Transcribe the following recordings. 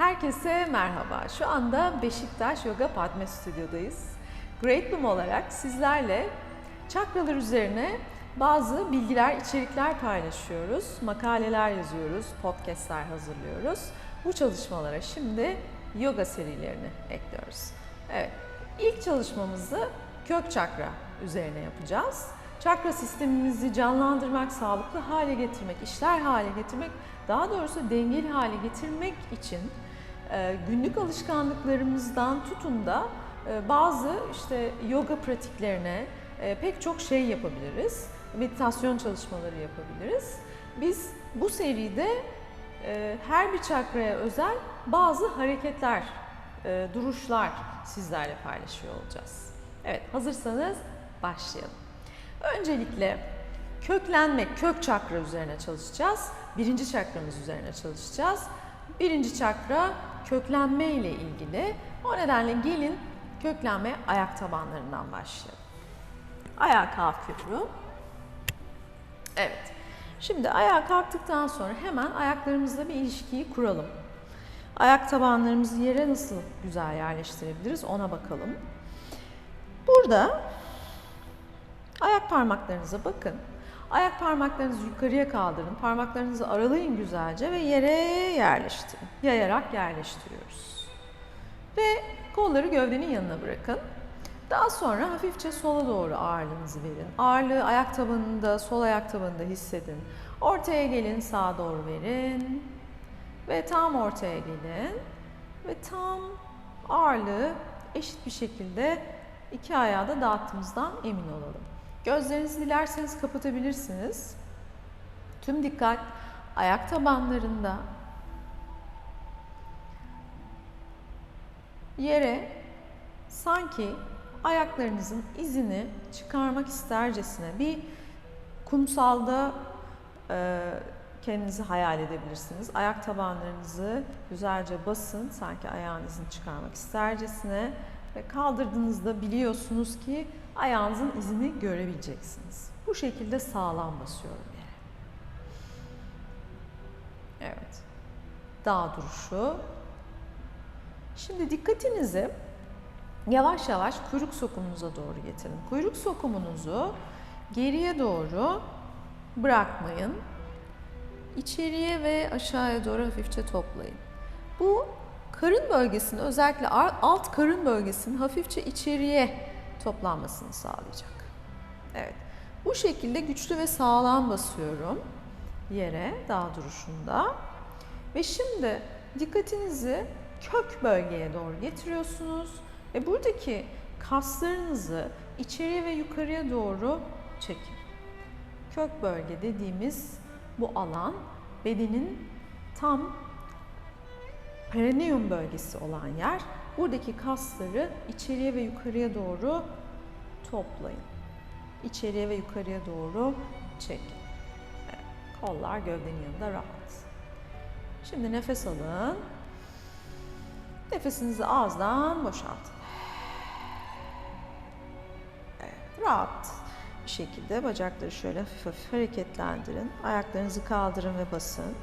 Herkese merhaba. Şu anda Beşiktaş Yoga Padme Stüdyo'dayız. Great Bloom olarak sizlerle çakralar üzerine bazı bilgiler, içerikler paylaşıyoruz. Makaleler yazıyoruz, podcastler hazırlıyoruz. Bu çalışmalara şimdi yoga serilerini ekliyoruz. Evet, ilk çalışmamızı kök çakra üzerine yapacağız. Çakra sistemimizi canlandırmak, sağlıklı hale getirmek, işler hale getirmek, daha doğrusu dengeli hale getirmek için günlük alışkanlıklarımızdan tutun da e, bazı işte yoga pratiklerine e, pek çok şey yapabiliriz. Meditasyon çalışmaları yapabiliriz. Biz bu seride e, her bir çakraya özel bazı hareketler, e, duruşlar sizlerle paylaşıyor olacağız. Evet, hazırsanız başlayalım. Öncelikle köklenmek, kök çakra üzerine çalışacağız. Birinci çakramız üzerine çalışacağız. Birinci çakra köklenme ile ilgili. O nedenle gelin köklenme ayak tabanlarından başlayalım. Ayağa kalkıyorum. Evet. Şimdi ayağa kalktıktan sonra hemen ayaklarımızla bir ilişkiyi kuralım. Ayak tabanlarımızı yere nasıl güzel yerleştirebiliriz ona bakalım. Burada ayak parmaklarınıza bakın. Ayak parmaklarınızı yukarıya kaldırın. Parmaklarınızı aralayın güzelce ve yere yerleştirin. Yayarak yerleştiriyoruz. Ve kolları gövdenin yanına bırakın. Daha sonra hafifçe sola doğru ağırlığınızı verin. Ağırlığı ayak tabanında, sol ayak tabanında hissedin. Ortaya gelin, sağa doğru verin. Ve tam ortaya gelin. Ve tam ağırlığı eşit bir şekilde iki ayağı da dağıttığımızdan emin olalım. Gözlerinizi dilerseniz kapatabilirsiniz. Tüm dikkat ayak tabanlarında. Yere sanki ayaklarınızın izini çıkarmak istercesine bir kumsalda e, kendinizi hayal edebilirsiniz. Ayak tabanlarınızı güzelce basın sanki ayağınızın çıkarmak istercesine ve kaldırdığınızda biliyorsunuz ki ayağınızın izini görebileceksiniz. Bu şekilde sağlam basıyorum yere. Evet. Dağ duruşu. Şimdi dikkatinizi yavaş yavaş kuyruk sokumunuza doğru getirin. Kuyruk sokumunuzu geriye doğru bırakmayın. İçeriye ve aşağıya doğru hafifçe toplayın. Bu karın bölgesini özellikle alt karın bölgesinin hafifçe içeriye toplanmasını sağlayacak. Evet. Bu şekilde güçlü ve sağlam basıyorum yere dağ duruşunda. Ve şimdi dikkatinizi kök bölgeye doğru getiriyorsunuz ve buradaki kaslarınızı içeriye ve yukarıya doğru çekin. Kök bölge dediğimiz bu alan bedenin tam perineum bölgesi olan yer. Buradaki kasları içeriye ve yukarıya doğru toplayın. İçeriye ve yukarıya doğru çekin. Evet, kollar gövdenin yanında rahat. Şimdi nefes alın. Nefesinizi ağızdan boşaltın. Evet, rahat bir şekilde bacakları şöyle hafif hafif hareketlendirin. Ayaklarınızı kaldırın ve basın.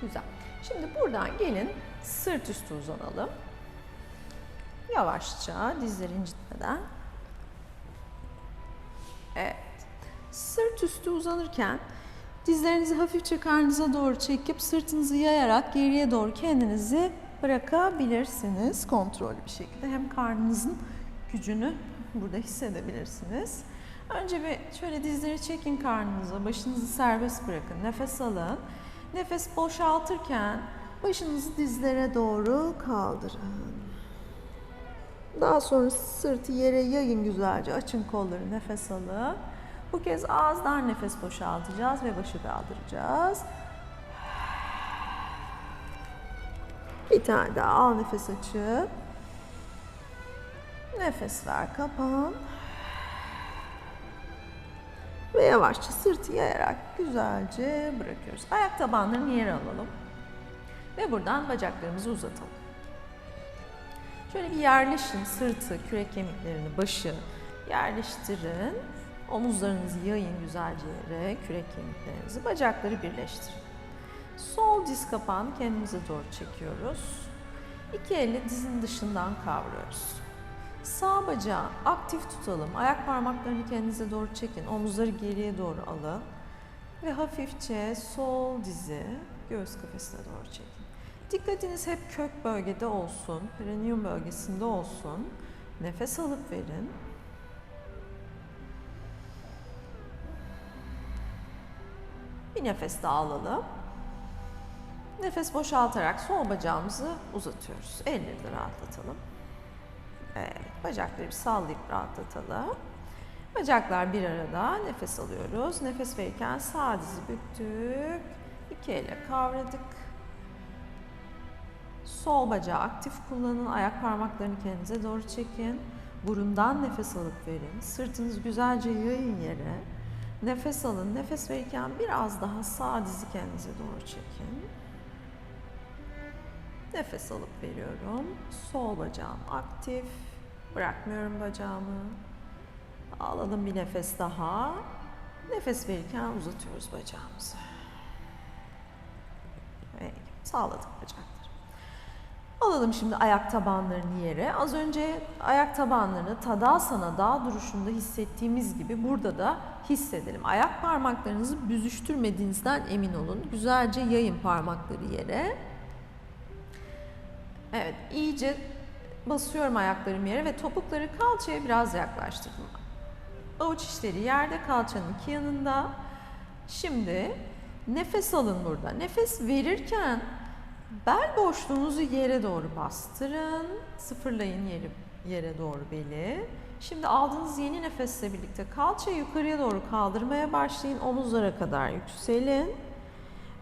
Güzel. Şimdi buradan gelin sırt üstü uzanalım. Yavaşça dizleri incitmeden. Evet. Sırt üstü uzanırken dizlerinizi hafifçe karnınıza doğru çekip sırtınızı yayarak geriye doğru kendinizi bırakabilirsiniz kontrollü bir şekilde. Hem karnınızın gücünü burada hissedebilirsiniz. Önce bir şöyle dizleri çekin karnınıza, başınızı serbest bırakın, nefes alın. Nefes boşaltırken başınızı dizlere doğru kaldırın. Daha sonra sırtı yere yayın güzelce. Açın kolları nefes alın. Bu kez ağızdan nefes boşaltacağız ve başı kaldıracağız. Bir tane daha al nefes açıp. Nefes ver kapan. Ve yavaşça sırtı yayarak güzelce bırakıyoruz. Ayak tabanlarını yere alalım. Ve buradan bacaklarımızı uzatalım. Şöyle bir yerleşin sırtı, kürek kemiklerini, başı yerleştirin. Omuzlarınızı yayın güzelce yere, kürek kemiklerinizi, bacakları birleştirin. Sol diz kapağını kendimize doğru çekiyoruz. İki elle dizin dışından kavruyoruz. Sağ bacağı aktif tutalım. Ayak parmaklarını kendinize doğru çekin. Omuzları geriye doğru alın. Ve hafifçe sol dizi göğüs kafesine doğru çekin. Dikkatiniz hep kök bölgede olsun, perineum bölgesinde olsun. Nefes alıp verin. Bir nefes daha alalım. Nefes boşaltarak sol bacağımızı uzatıyoruz. Elleri de rahatlatalım. Evet, bacakları bir sallayıp rahatlatalım. Bacaklar bir arada. Nefes alıyoruz. Nefes verirken sağ dizi büktük. İki elle kavradık. Sol bacağı aktif kullanın. Ayak parmaklarını kendinize doğru çekin. Burundan nefes alıp verin. Sırtınızı güzelce yayın yere. Nefes alın. Nefes verirken biraz daha sağ dizi kendinize doğru çekin. Nefes alıp veriyorum. Sol bacağım aktif. Bırakmıyorum bacağımı. Alalım bir nefes daha. Nefes verirken uzatıyoruz bacağımızı. Peki, sağladık bacakları. Alalım şimdi ayak tabanlarını yere. Az önce ayak tabanlarını Tadasana dağ duruşunda hissettiğimiz gibi burada da hissedelim. Ayak parmaklarınızı büzüştürmediğinizden emin olun. Güzelce yayın parmakları yere. Evet, iyice basıyorum ayaklarım yere ve topukları kalçaya biraz yaklaştırdım. Avuç içleri yerde, kalçanın iki yanında. Şimdi nefes alın burada. Nefes verirken bel boşluğunuzu yere doğru bastırın. Sıfırlayın yeri, yere doğru beli. Şimdi aldığınız yeni nefesle birlikte kalçayı yukarıya doğru kaldırmaya başlayın. Omuzlara kadar yükselin.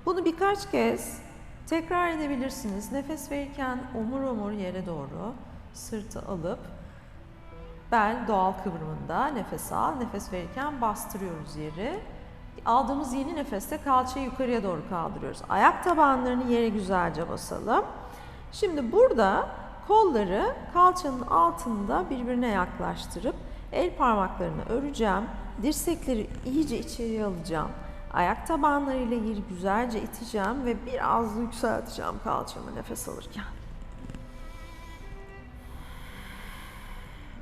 Bunu birkaç kez tekrar edebilirsiniz. Nefes verirken omur omur yere doğru sırtı alıp bel doğal kıvrımında nefes al. Nefes verirken bastırıyoruz yeri. Aldığımız yeni nefeste kalçayı yukarıya doğru kaldırıyoruz. Ayak tabanlarını yere güzelce basalım. Şimdi burada kolları kalçanın altında birbirine yaklaştırıp el parmaklarını öreceğim. Dirsekleri iyice içeriye alacağım. Ayak tabanlarıyla yeri güzelce iteceğim ve biraz yükselteceğim kalçamı nefes alırken.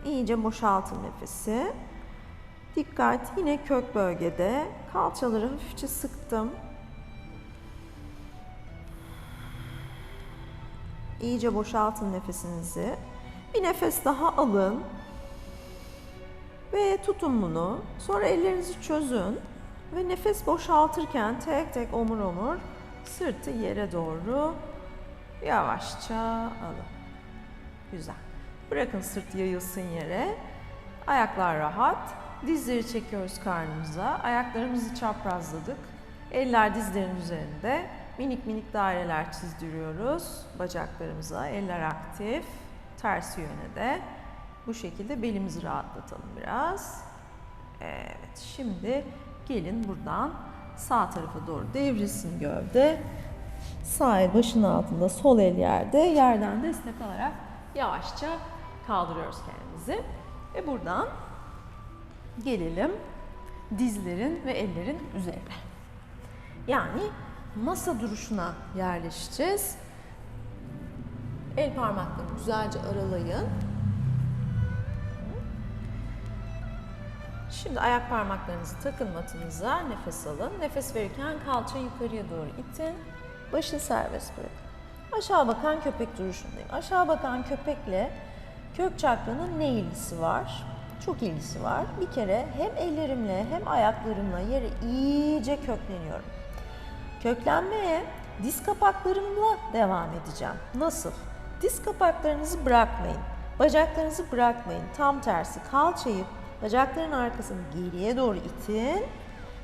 İyice boşaltın nefesi. Dikkat yine kök bölgede. Kalçaları hafifçe sıktım. İyice boşaltın nefesinizi. Bir nefes daha alın. Ve tutun bunu. Sonra ellerinizi çözün. Ve nefes boşaltırken tek tek omur omur sırtı yere doğru yavaşça alın. Güzel. Bırakın sırt yayılsın yere. Ayaklar rahat. Dizleri çekiyoruz karnımıza. Ayaklarımızı çaprazladık. Eller dizlerin üzerinde. Minik minik daireler çizdiriyoruz bacaklarımıza. Eller aktif. Ters yöne de. Bu şekilde belimizi rahatlatalım biraz. Evet, şimdi gelin buradan sağ tarafa doğru devrilsin gövde. Sağ el başın altında, sol el yerde. Yerden destek alarak yavaşça kaldırıyoruz kendimizi. Ve buradan gelelim dizlerin ve ellerin üzerine. Yani masa duruşuna yerleşeceğiz. El parmaklarını güzelce aralayın. Şimdi ayak parmaklarınızı takın matınıza, nefes alın. Nefes verirken kalçayı yukarıya doğru itin. Başı serbest bırakın. Aşağı bakan köpek duruşundayım. Aşağı bakan köpekle kök çakranın ne ilgisi var? Çok ilgisi var. Bir kere hem ellerimle hem ayaklarımla yere iyice kökleniyorum. Köklenmeye diz kapaklarımla devam edeceğim. Nasıl? Diz kapaklarınızı bırakmayın. Bacaklarınızı bırakmayın. Tam tersi kalçayı bacakların arkasını geriye doğru itin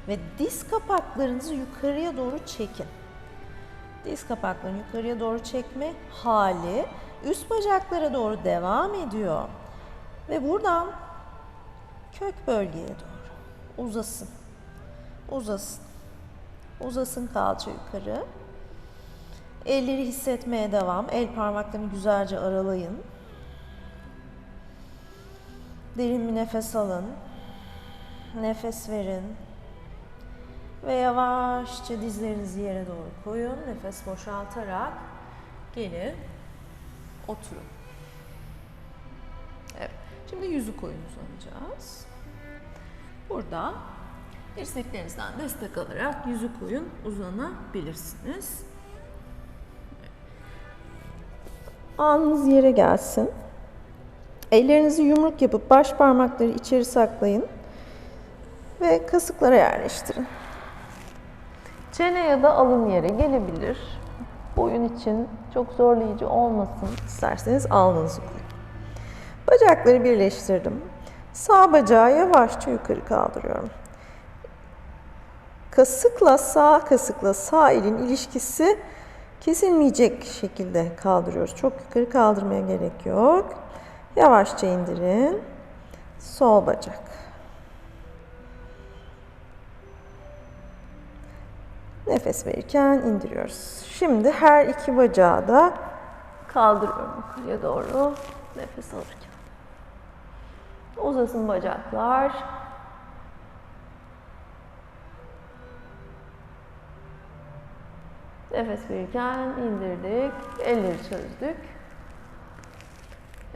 ve diz kapaklarınızı yukarıya doğru çekin. Diz kapaklarını yukarıya doğru çekme hali üst bacaklara doğru devam ediyor. Ve buradan kök bölgeye doğru uzasın. Uzasın. Uzasın kalça yukarı. Elleri hissetmeye devam. El parmaklarını güzelce aralayın. Derin bir nefes alın. Nefes verin. Ve yavaşça dizlerinizi yere doğru koyun. Nefes boşaltarak gelin oturun. Evet. Şimdi yüzü koyun uzanacağız. Burada dirseklerinizden destek alarak yüzü koyun uzanabilirsiniz. Alnınız yere gelsin. Ellerinizi yumruk yapıp baş parmakları içeri saklayın ve kasıklara yerleştirin. Çene ya da alın yere gelebilir. Boyun için çok zorlayıcı olmasın. İsterseniz alnınızı koyun. Bacakları birleştirdim. Sağ bacağı yavaşça yukarı kaldırıyorum. Kasıkla sağ kasıkla sağ elin ilişkisi kesilmeyecek şekilde kaldırıyoruz. Çok yukarı kaldırmaya gerek yok. Yavaşça indirin. Sol bacak. Nefes verirken indiriyoruz. Şimdi her iki bacağı da kaldırıyorum yukarıya doğru nefes alırken. Uzasın bacaklar. Nefes verirken indirdik. Elleri çözdük.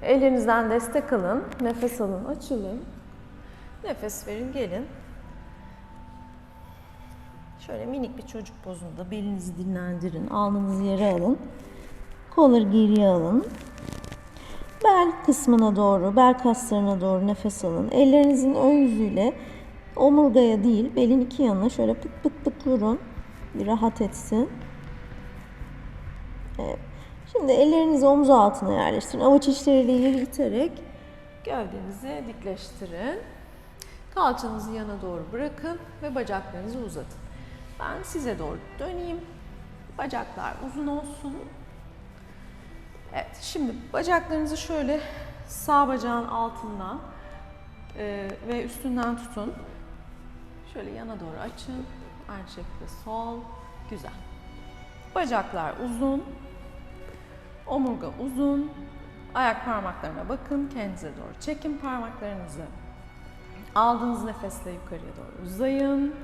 Ellerinizden destek alın. Nefes alın, açılın. Nefes verin, gelin. Şöyle minik bir çocuk pozunda belinizi dinlendirin. Alnınızı yere alın. Kolları geriye alın. Bel kısmına doğru, bel kaslarına doğru nefes alın. Ellerinizin ön yüzüyle omurgaya değil, belin iki yanına şöyle pıt pıt pıt vurun. Bir rahat etsin. Evet. Şimdi ellerinizi omuz altına yerleştirin. Avuç içleriyle yeri iterek gövdenizi dikleştirin. Kalçanızı yana doğru bırakın ve bacaklarınızı uzatın. Ben size doğru döneyim. Bacaklar uzun olsun. Evet, şimdi bacaklarınızı şöyle sağ bacağın altından e, ve üstünden tutun. Şöyle yana doğru açın. Aynı şekilde sol. Güzel. Bacaklar uzun. Omurga uzun. Ayak parmaklarına bakın. Kendinize doğru çekin parmaklarınızı. Aldığınız nefesle yukarıya doğru uzayın.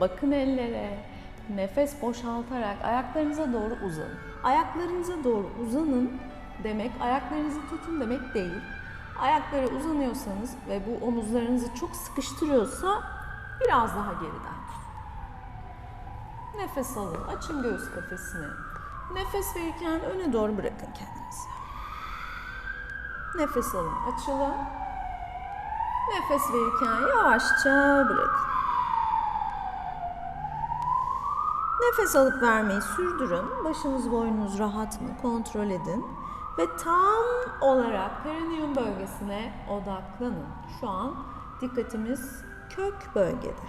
Bakın ellere. Nefes boşaltarak ayaklarınıza doğru uzanın. Ayaklarınıza doğru uzanın demek ayaklarınızı tutun demek değil. Ayaklara uzanıyorsanız ve bu omuzlarınızı çok sıkıştırıyorsa biraz daha geriden tutun. Nefes alın. Açın göğüs kafesini. Nefes verirken öne doğru bırakın kendinizi. Nefes alın. Açılın. Nefes verirken yavaşça bırakın. Nefes alıp vermeyi sürdürün. Başınız boynunuz rahat mı kontrol edin. Ve tam olarak perineum bölgesine odaklanın. Şu an dikkatimiz kök bölgede.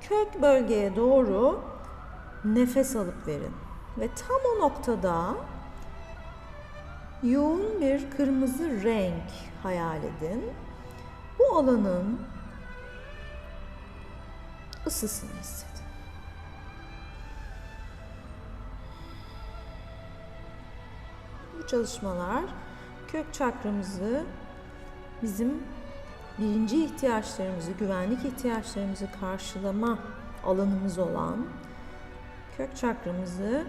Kök bölgeye doğru nefes alıp verin. Ve tam o noktada yoğun bir kırmızı renk hayal edin. Bu alanın ısısını hissedin. Bu çalışmalar kök çakramızı bizim birinci ihtiyaçlarımızı, güvenlik ihtiyaçlarımızı karşılama alanımız olan kök çakramızı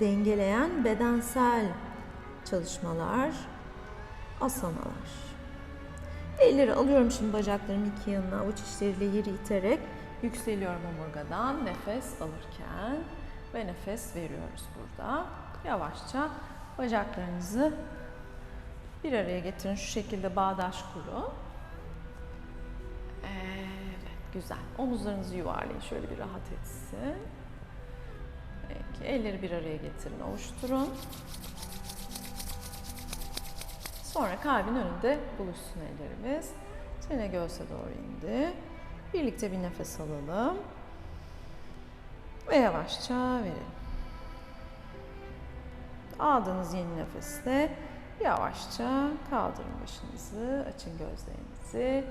dengeleyen bedensel çalışmalar, asanalar. Elleri alıyorum şimdi bacaklarımın iki yanına avuç içleriyle yeri iterek yükseliyorum omurgadan nefes alırken ve nefes veriyoruz burada. Yavaşça bacaklarınızı bir araya getirin. Şu şekilde bağdaş kurun. Evet, güzel. Omuzlarınızı yuvarlayın. Şöyle bir rahat etsin. Elleri bir araya getirin, ovuşturun. Sonra kalbin önünde buluşsun ellerimiz. Çene göğse doğru indi. Birlikte bir nefes alalım. Ve yavaşça verelim. Aldığınız yeni nefesle yavaşça kaldırın başınızı, açın gözlerinizi.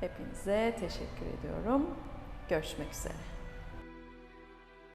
Hepinize teşekkür ediyorum. Görüşmek üzere.